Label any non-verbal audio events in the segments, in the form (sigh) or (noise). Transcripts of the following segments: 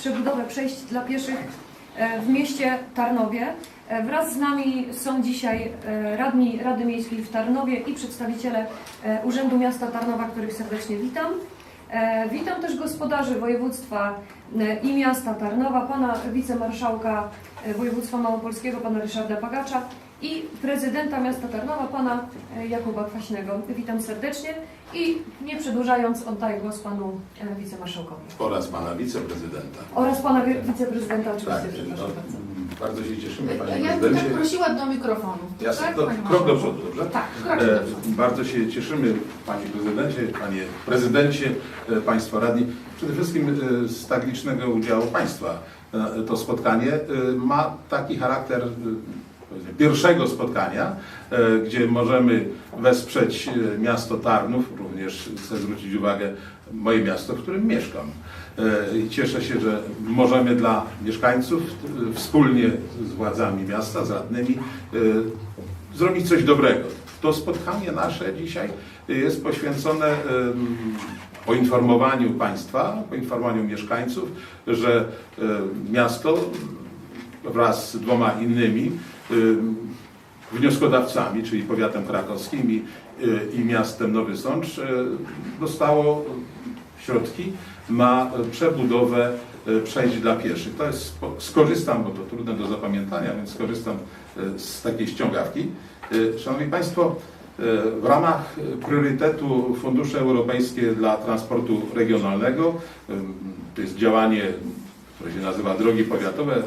przebudowę przejść dla pieszych e, w mieście Tarnowie. E, Wraz z nami są dzisiaj e, radni Rady Miejskiej w Tarnowie i przedstawiciele Urzędu Miasta Tarnowa, których serdecznie witam. Witam też gospodarzy województwa i miasta Tarnowa, pana wicemarszałka województwa małopolskiego, pana Ryszarda Pagacza i prezydenta miasta Tarnowa, pana Jakuba Kwaśnego. Witam serdecznie i nie przedłużając oddaję głos panu e, wicemarszałkowi. oraz pana wiceprezydenta. Oraz pana wi- wiceprezydenta oczywiście, Tak, no, przepraszam bardzo. bardzo się cieszymy, panie Ja bym tak prezydencie. prosiła do mikrofonu. Jasne, tak, to krok do przodu, dobrze? Tak, krok do E, przodu. Bardzo się cieszymy, panie prezydencie, panie prezydencie, e, państwo radni, przede wszystkim e, z tak licznego udziału państwa. E, To spotkanie e, ma taki charakter e, pierwszego spotkania, e, gdzie możemy wesprzeć e, miasto Tarnów, również chcę zwrócić uwagę moje miasto, w którym mieszkam. E, cieszę się, że możemy dla mieszkańców wspólnie z władzami miasta, z radnymi zrobić coś dobrego. To spotkanie nasze dzisiaj jest poświęcone poinformowaniu państwa, poinformowaniu mieszkańców, że miasto wraz z dwoma innymi wnioskodawcami, czyli powiatem krakowskim i, e, i miastem Nowy Sącz, e, dostało środki na przebudowę przejść dla pieszych. To jest, skorzystam, bo to trudne do zapamiętania, więc skorzystam z takiej ściągawki. Szanowni Państwo, w ramach priorytetu Fundusze Europejskie dla Transportu Regionalnego, to jest działanie, które się nazywa Drogi Powiatowe,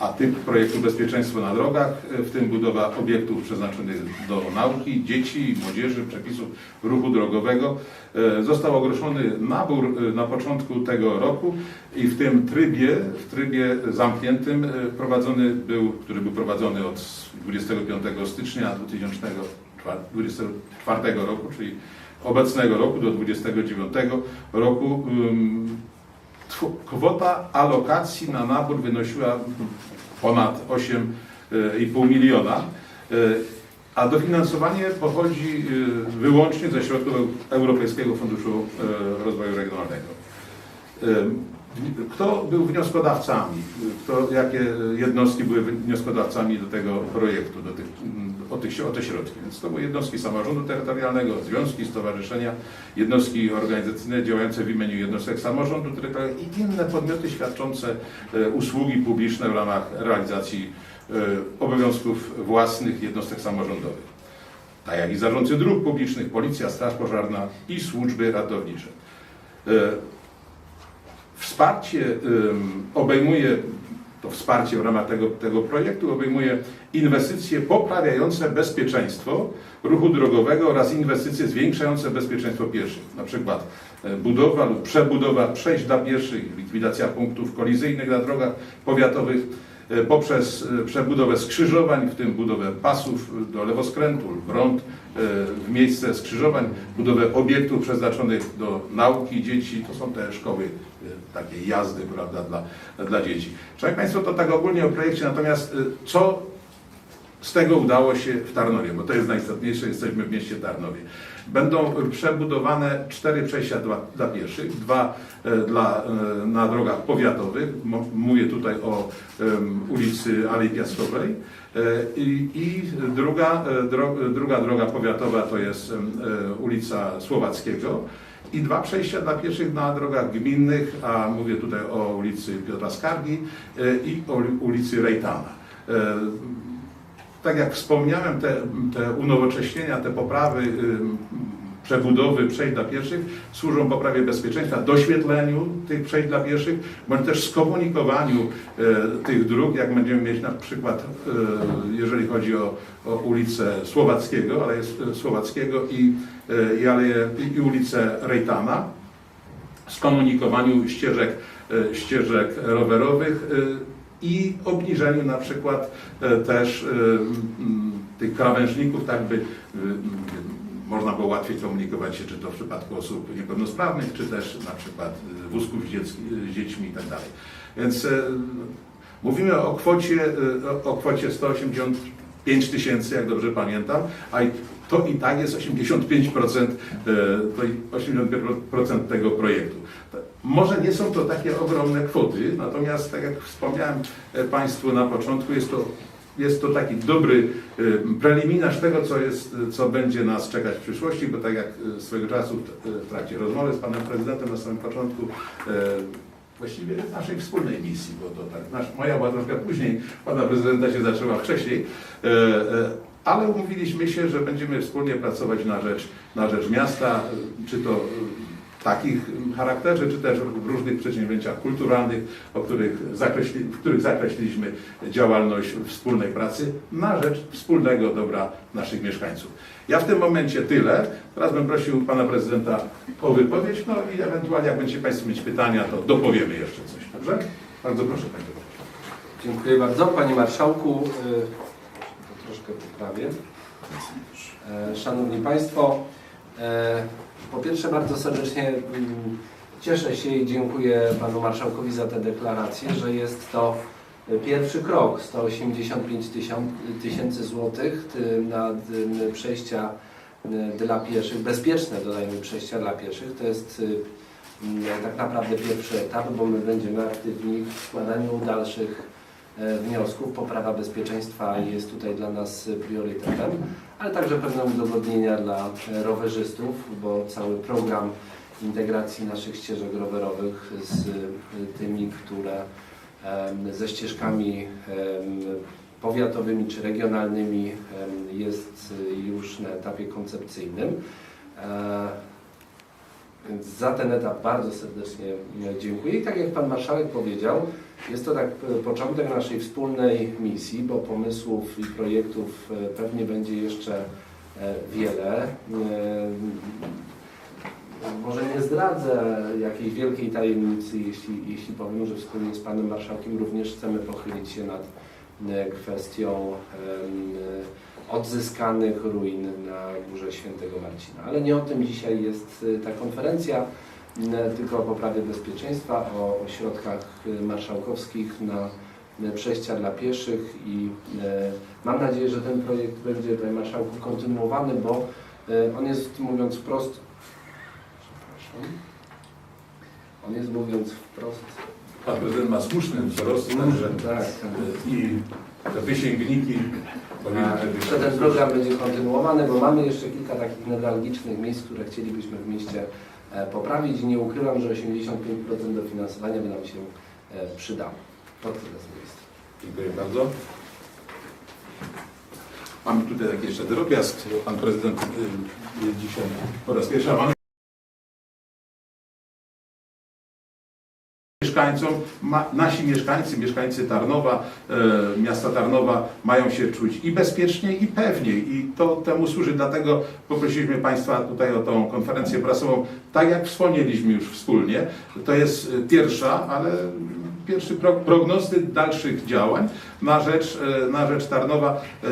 a typ projektu Bezpieczeństwo na drogach, e, w tym budowa obiektów przeznaczonych do nauki, dzieci młodzieży, przepisów ruchu drogowego. E, Został ogłoszony nabór e, na początku tego roku i w tym trybie, w trybie zamkniętym e, prowadzony był, który był prowadzony od 25 stycznia 2024 roku, czyli obecnego roku do 29 roku kwota alokacji na nabór wynosiła ponad 8,5 miliona, y, a dofinansowanie pochodzi y, wyłącznie ze środków Europejskiego Funduszu Rozwoju Regionalnego. Kto był wnioskodawcami? Kto, jakie jednostki były wnioskodawcami do tego projektu, do tych, mm, o, tych, o te środki? Więc to były jednostki samorządu terytorialnego, związki, stowarzyszenia, jednostki organizacyjne działające w imieniu jednostek samorządu terytorialnego i inne podmioty świadczące e, usługi publiczne w ramach realizacji e, obowiązków własnych jednostek samorządowych. Tak jak i zarządcy dróg publicznych, policja, straż pożarna i służby ratownicze. Wsparcie obejmuje, to wsparcie w ramach tego, tego projektu obejmuje inwestycje poprawiające bezpieczeństwo ruchu drogowego oraz inwestycje zwiększające bezpieczeństwo pieszych. Na przykład e, budowa lub przebudowa przejść dla pieszych, likwidacja punktów kolizyjnych na drogach powiatowych poprzez e, przebudowę skrzyżowań, w tym budowę pasów do lewoskrętu lub rąd e, w miejsce skrzyżowań, budowę obiektów przeznaczonych do nauki dzieci, to są te szkoły e, takiej jazdy prawda, dla, dla dzieci. Szanowni Państwo, to tak ogólnie o projekcie, natomiast e, co z tego udało się w Tarnowie, bo to jest najistotniejsze, jesteśmy w mieście Tarnowie. Będą przebudowane cztery przejścia dla, dla pieszych, dwa e, dla, e, na drogach powiatowych, mówię tutaj o em, ulicy Alei Piaskowej e, i, i druga, dro, druga droga powiatowa to jest e, ulica Słowackiego i dwa przejścia dla pieszych na drogach gminnych, a mówię tutaj o ulicy Piotra Skargi i o uli- ulicy Rejtana. E, tak jak wspomniałem, te, te unowocześnienia, te poprawy, przebudowy przejść dla pieszych służą poprawie bezpieczeństwa, doświetleniu tych przejść dla pieszych, bądź też skomunikowaniu e, tych dróg, jak będziemy mieć na przykład, e, jeżeli chodzi o, o ulicę Słowackiego, ale jest Słowackiego i, e, i, aleję, i, i ulicę Rejtana, skomunikowaniu ścieżek, e, ścieżek rowerowych e, i obniżeniu na przykład e, też e, tych krawężników, tak by e, można było łatwiej komunikować się, czy to w przypadku osób niepełnosprawnych, czy też na przykład wózków z, dziećmi i tak. Więc mówimy o kwocie, o- kwocie 185 tysięcy, jak dobrze pamiętam, a to i tak jest 85%, e, to i 85% tego projektu. Może nie są to takie ogromne kwoty, natomiast tak jak wspomniałem e, Państwu na początku, jest to, jest to taki dobry e, preliminarz tego, co, jest, co będzie nas czekać w przyszłości, bo tak jak e, swego czasu w- trakcie rozmowy z Panem Prezydentem na samym początku właściwie naszej wspólnej misji, bo to tak, nasz, moja była troszkę później, Pana Prezydenta się zaczęła wcześniej, ale umówiliśmy się, że będziemy wspólnie pracować na rzecz, na rzecz miasta, czy to takich charakterze, czy też w różnych przedsięwzięciach kulturalnych, o których zakreśli, w których zakreśliliśmy działalność wspólnej pracy na rzecz wspólnego dobra naszych mieszkańców. Ja w tym momencie tyle. Teraz bym prosił Pana Prezydenta o wypowiedź, no i ewentualnie jak będziecie Państwo mieć pytania, to dopowiemy jeszcze coś. Dobrze? Bardzo proszę Panie. Dziękuję bardzo. Panie Marszałku, to troszkę poprawię. E, Szanowni Państwo, e, po pierwsze bardzo serdecznie mm, cieszę się i dziękuję Panu Marszałkowi za tę deklarację, że jest to pierwszy krok, 185 tysiąc- tysięcy złotych ty- na y, przejścia y, dla pieszych, bezpieczne dodajmy przejścia dla pieszych. To jest y, mm, tak naprawdę pierwszy etap, bo my będziemy aktywni w składaniu dalszych e, wniosków. Poprawa bezpieczeństwa jest tutaj dla nas priorytetem, ale także pewne udogodnienia dla e, rowerzystów, bo cały program integracji naszych ścieżek rowerowych z e, tymi, które ze ścieżkami powiatowymi czy regionalnymi jest e, już na etapie koncepcyjnym. Więc za ten etap bardzo serdecznie e, dziękuję. I tak jak Pan Marszałek powiedział, jest to tak e, początek naszej wspólnej misji, bo pomysłów i projektów e, pewnie będzie jeszcze wiele. Może nie zdradzę jakiejś wielkiej tajemnicy, jeśli, jeśli powiem, że wspólnie z Panem Marszałkiem również chcemy pochylić się nad kwestią odzyskanych ruin na Górze Świętego Marcina. Ale nie o tym dzisiaj jest e, ta konferencja, m, tylko o poprawie bezpieczeństwa, o ośrodkach e, marszałkowskich na przejścia dla pieszych i mam nadzieję, że ten projekt będzie, Panie Marszałku, kontynuowany, bo on jest, mówiąc wprost, przepraszam, on jest, mówiąc wprost, Pan Prezydent ma słuszny wzrost, także tak, i te wysięgniki że ten program będzie kontynuowany, bo mamy jeszcze kilka takich newralgicznych miejsc, które chcielibyśmy w mieście e, poprawić i nie ukrywam, że 85% dofinansowania by nam się e, przydało. To tyle z strony. Dziękuję bardzo. Mamy tutaj taki jeszcze drobiazg. Pan prezydent y, jest dzisiaj po raz pierwszy. Mieszkańcom, ma, nasi mieszkańcy, mieszkańcy Tarnowa, e, miasta Tarnowa mają się czuć i bezpieczniej, i pewniej. I to temu służy. Dlatego poprosiliśmy Państwa tutaj o tą konferencję prasową. Tak jak wspomnieliśmy już wspólnie, to jest e, pierwsza, ale pierwszy pro, prognostyk dalszych działań na rzecz, e, na rzecz Tarnowa. E,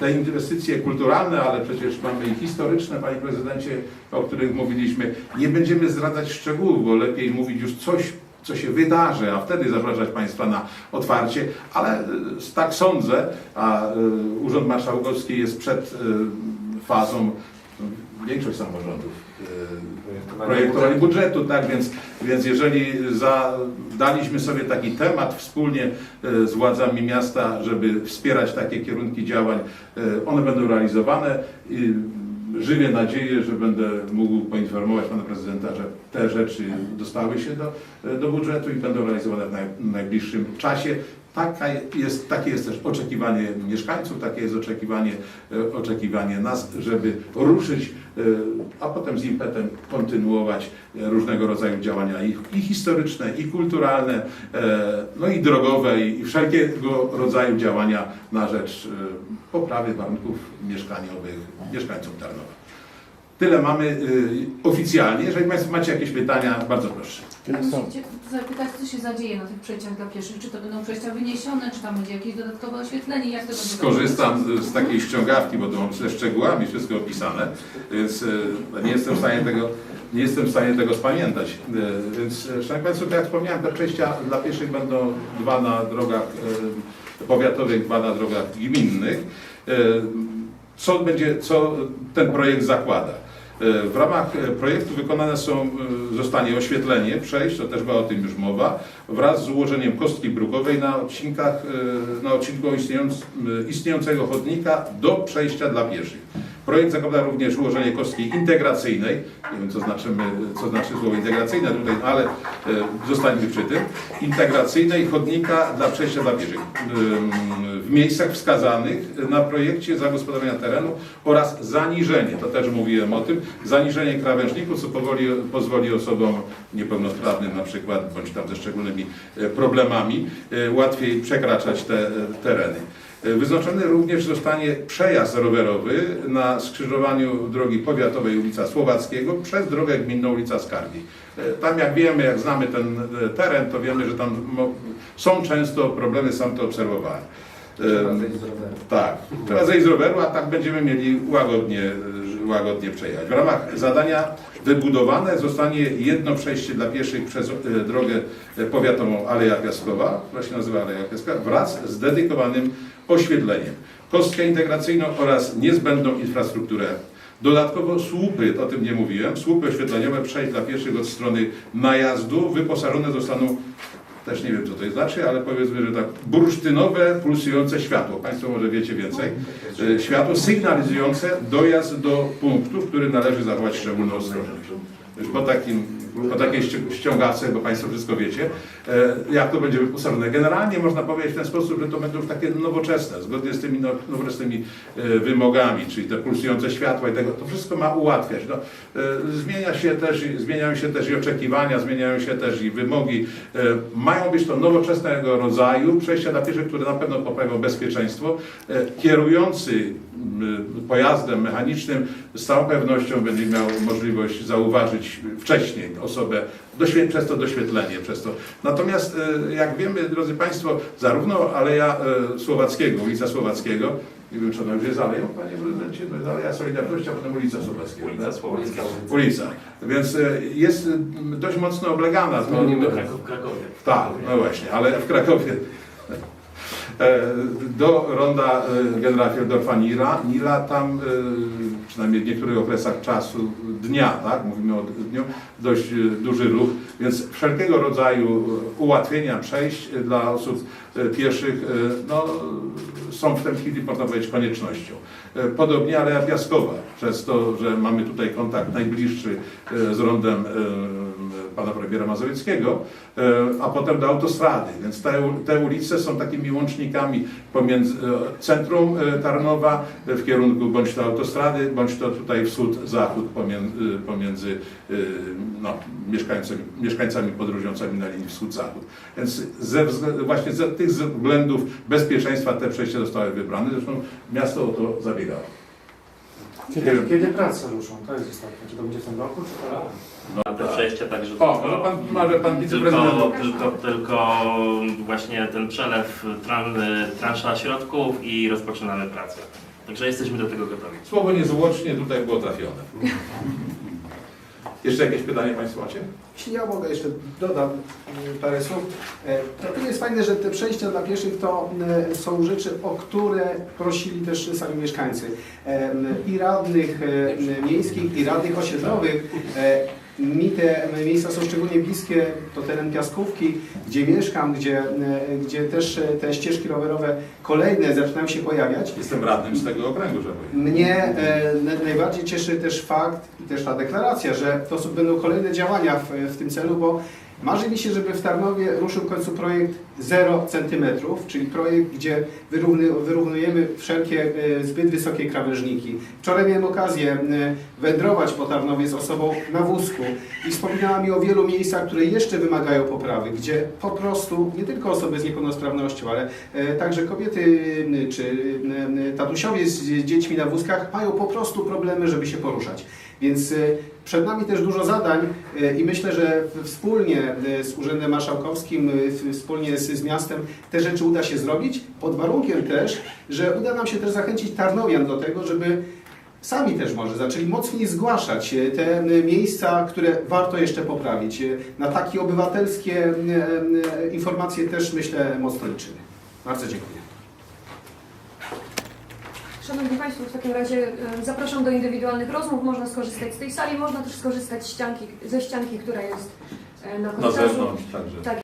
Te inwestycje kulturalne, ale przecież mamy i historyczne, Panie Prezydencie, o których mówiliśmy. Nie będziemy zdradzać szczegółów, bo lepiej mówić już coś, co się wydarzy, a wtedy zapraszać Państwa na otwarcie, ale e, tak sądzę, a e, Urząd Marszałkowski jest przed e, fazą, no, większość samorządów e, projektowania budżetu, tak, więc, więc jeżeli za, daliśmy sobie taki temat wspólnie z władzami miasta, żeby wspierać takie kierunki działań, one będą realizowane. Żywię nadzieję, że będę mógł poinformować Pana Prezydenta, że te rzeczy dostały się do, do budżetu i będą realizowane w naj, najbliższym czasie. Taka jest, takie jest też oczekiwanie mieszkańców, takie jest oczekiwanie, e, oczekiwanie nas, żeby ruszyć, e, a potem z impetem kontynuować e, różnego rodzaju działania i, i historyczne, i kulturalne, no i drogowe, i, wszelkiego rodzaju działania na rzecz poprawy warunków mieszkaniowych mieszkańców Tarnowa. Tyle mamy y, oficjalnie. Jeżeli Państwo macie jakieś pytania, bardzo proszę. Musicie zapytać, co się zadzieje na tych przejściach dla pieszych. Czy to będą przejścia wyniesione, czy tam będzie jakieś dodatkowe oświetlenie, jak to będzie Skorzystam z takiej ściągawki, bo to mam ze szczegółami wszystko opisane, więc y, nie jestem w stanie tego, nie jestem w stanie tego spamiętać. Y, Więc, y, Szanowni Państwo, tak jak wspomniałem, te przejścia dla pieszych będą dwa na drogach y, powiatowych, dwa na drogach gminnych. Y, co będzie, co ten projekt zakłada. E, W ramach e, projektu wykonane są, e, zostanie oświetlenie przejść, to też była o tym już mowa, wraz z ułożeniem kostki brukowej na odcinkach, na odcinku istniejąc, istniejącego chodnika do przejścia dla pieszych. Projekt zakłada również ułożenie kostki integracyjnej, nie wiem co znaczy, co znaczy słowo integracyjne tutaj, ale e, zostańmy przy tym, integracyjnej chodnika dla przejścia dla pieszych. W miejscach wskazanych na projekcie zagospodarowania terenu oraz zaniżenie, to też mówiłem o tym, zaniżenie krawężników, co powoli, pozwoli osobom niepełnosprawnym na przykład, bądź tam ze szczególnymi e, problemami, e, łatwiej przekraczać te tereny. E, Wyznaczony również zostanie przejazd rowerowy na skrzyżowaniu drogi powiatowej ulica Słowackiego przez drogę gminną ulica Skargi. E, Tam jak wiemy, jak znamy ten e, teren, to wiemy, że tam są często problemy, sam to obserwowałem. Trzeba zejść z roweru. tak, trzeba zejść z roweru, a tak będziemy mieli łagodnie, łagodnie przejechać. W ramach zadania wybudowane zostanie jedno przejście dla pieszych przez drogę powiatową Aleja Piaskowa, która się nazywa Aleja Piaskowa, wraz z dedykowanym oświetleniem, kostkę integracyjną oraz niezbędną infrastrukturę. Dodatkowo słupy, o tym nie mówiłem, słupy oświetleniowe przejść dla pieszych od strony najazdu wyposażone zostaną też nie wiem, co to znaczy, ale powiedzmy, że tak, bursztynowe, pulsujące światło. Państwo może wiecie więcej. E, Światło sygnalizujące dojazd do punktu, w którym należy zachować szczególną ostrożność. Już po, takim, po takiej ści- ściągawce, bo Państwo wszystko wiecie, e, jak to będzie wyposażone. Generalnie można powiedzieć w ten sposób, że to będą już takie nowoczesne, zgodnie z tymi no- nowoczesnymi e, wymogami, czyli te pulsujące światła i tego, to wszystko ma ułatwiać. No, e, zmienia się też, zmieniają się też i oczekiwania, zmieniają się też i wymogi. Mają być to nowoczesnego rodzaju przejścia dla pieszych, które na pewno poprawią bezpieczeństwo. Kierujący pojazdem mechanicznym z całą pewnością będzie miał możliwość zauważyć wcześniej osobę, przez to doświetlenie, przez to. Natomiast e, jak wiemy, drodzy Państwo, zarówno Aleja e, Słowackiego, ulica Słowackiego, nie wiem, czy ona już jest aleją, Panie Prezydencie, to jest Aleja Solidarności, a potem ulica Słowackiego. Ulica tak? Słowacka. Ulica. Więc jest dość mocno oblegana. To- Zmienimy Kraków, Krakowie. tak, no właśnie, ale w Krakowie do ronda e, generała Fieldorfa Nila, Nila tam e, przynajmniej w niektórych okresach czasu dnia, tak, mówimy o dniu, dość e, duży ruch, więc wszelkiego rodzaju e, ułatwienia przejść e, dla osób e, pieszych e, no, są w tej chwili, można powiedzieć, koniecznością. E, Podobnie Aleja Piaskowa, przez to, że mamy tutaj kontakt najbliższy e, z rondem e, pana premiera Mazowieckiego, e, a potem do autostrady. Więc te, te ulice są takimi łącznikami pomiędzy e, centrum e, Tarnowa w kierunku bądź to autostrady, bądź to tutaj wschód-zachód pomiędzy, pomiędzy no, mieszkańcami, mieszkańcami podróżującymi na linii wschód-zachód. Więc ze, właśnie z tych względów bezpieczeństwa te przejścia zostały wybrane. Zresztą miasto o to zabiegało. Kiedy, kiedy prace ruszą? To jest istotne. Czy to będzie w tym roku, czy to Na te przejścia także O, tylko, może pan, może pan wiceprezydent... tylko, tylko, tylko właśnie ten przelew tran, transza środków i rozpoczynamy pracę. Także jesteśmy do tego gotowi. Słowo niezwłocznie tutaj było trafione. (laughs) Jeszcze jakieś pytanie Państwo macie? Jeśli ja mogę jeszcze dodam y, parę słów. E, To jest fajne, że te przejścia dla pieszych to y, są rzeczy, o które prosili też sami mieszkańcy. E, I radnych e, miejskich, i radnych osiedlowych. Mi te miejsca są szczególnie bliskie, to teren Piaskówki, gdzie mieszkam, gdzie, e, gdzie też e, te ścieżki rowerowe kolejne zaczynają się pojawiać. Jestem radnym z tego okręgu, żeby. Mnie e, na- najbardziej cieszy też fakt i też ta deklaracja, że to są- będą kolejne działania w, w tym celu, bo marzy mi się, żeby w Tarnowie ruszył w końcu projekt 0 cm, czyli projekt, gdzie wyrównujemy wszelkie e, zbyt wysokie krawężniki. Wczoraj miałem okazję e, wędrować po Tarnowie z osobą na wózku i wspominała mi o wielu miejscach, które jeszcze wymagają poprawy, gdzie po prostu nie tylko osoby z niepełnosprawnością, ale e, także kobiety czy tatusiowie z dziećmi na wózkach mają po prostu problemy, żeby się poruszać. Więc przed nami też dużo zadań e, i myślę, że wspólnie e, z Urzędem Marszałkowskim, w- wspólnie z, z miastem te rzeczy uda się zrobić, pod warunkiem też, że uda nam się też zachęcić Tarnowian do tego, żeby sami też może zaczęli mocniej zgłaszać te miejsca, które warto jeszcze poprawić. Na takie obywatelskie informacje też myślę mocno liczymy. Bardzo dziękuję. Szanowni Państwo, w takim razie e, zapraszam do indywidualnych rozmów. Można skorzystać z tej sali, można też skorzystać z ścianki, ze ścianki, która jest e, na Na korytarzu. zewnątrz także. Tak